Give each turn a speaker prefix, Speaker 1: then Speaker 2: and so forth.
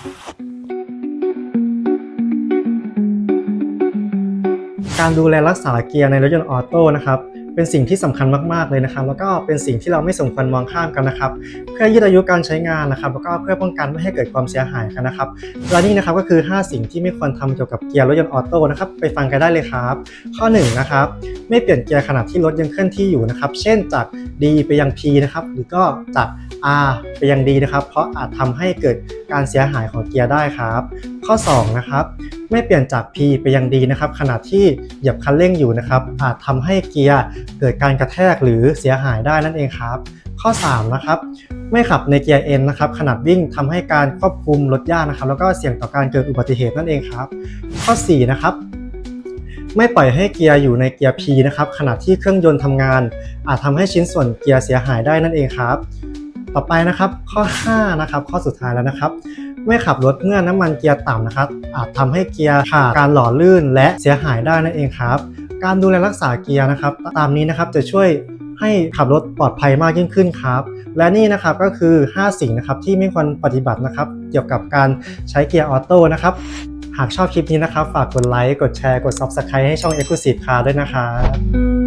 Speaker 1: การดูแลรักษาเกียร์ในรถยนต์ออโต้นะครับเป็นสิ่งที่สำคัญมากๆเลยนะครับ แล้วก็เป็นสิ่งที่เราไม่สมควรมองข้ามกันนะครับ เพื่อยืดอายุการใช้งานนะครับ แล้วก็เพื่อป้องกันไม่ให้เกิดความเสียหายกันนะครับและนี่นะครับก็คือ 5 สิ่งที่ไม่ควรทำเกี่ยวกับเกียร์รถยนต์ออโต้นะครับไปฟังกันได้เลยครับ ข้อ1นะครับไม่เปลี่ยนเกียร์ขณะที่รถยังเคลื่อนที่อยู่นะครับ เช่นจาก D ไปยัง P นะครับหรือก็จาก R ไปยัง D นะครับ เพราะอาจทำให้เกิดการเสียหายของเกียร์ได้ครับ ข้อ 2 นะครับ ไม่เปลี่ยนจาก P ไปยัง D นะครับ ขณะที่เหยียบคันเร่งอยู่นะครับ อาจทำให้เกียร์เกิดการกระแทกหรือเสียหายได้นั่นเองครับ ข้อ 3 นะครับ ไม่ขับในเกียร์ N นะครับขณะวิ่งทำให้การควบคุมรถยากนะครับ แล้วก็เสี่ยงต่อการเกิดอุบัติเหตุนั่นเองครับ ข้อ 4 นะครับไม่ปล่อยให้เกียร์อยู่ในเกียร์ P นะครับขณะที่เครื่องยนต์ทำงาน อาจทำให้ชิ้นส่วนเกียร์เสียหายได้นั่นเองครับ ต่อไปนะครับข้อ5นะครับข้อสุดท้ายแล้วนะครับไม่ขับรถเมื่อน้ำมันเกียร์ต่ำนะครับ อาจทำให้เกียร์ขาดการหล่อลื่นและเสียหายได้นั่นเองครับ การดูแลรักษาเกียร์นะครับ ตามนี้นะครับจะช่วยให้ขับรถปลอดภัยมากยิ่งขึ้นครับ และนี่นะครับก็คือ 5 สิ่งนะครับที่ไม่ควรปฏิบัตินะครับ เกี่ยวกับการใช้เกียร์ออโต้นะครับ หากชอบคลิปนี้นะครับ ฝากกดไลค์กดแชร์กด Subscribe ให้ช่อง Exclusive Car ด้วยนะครับ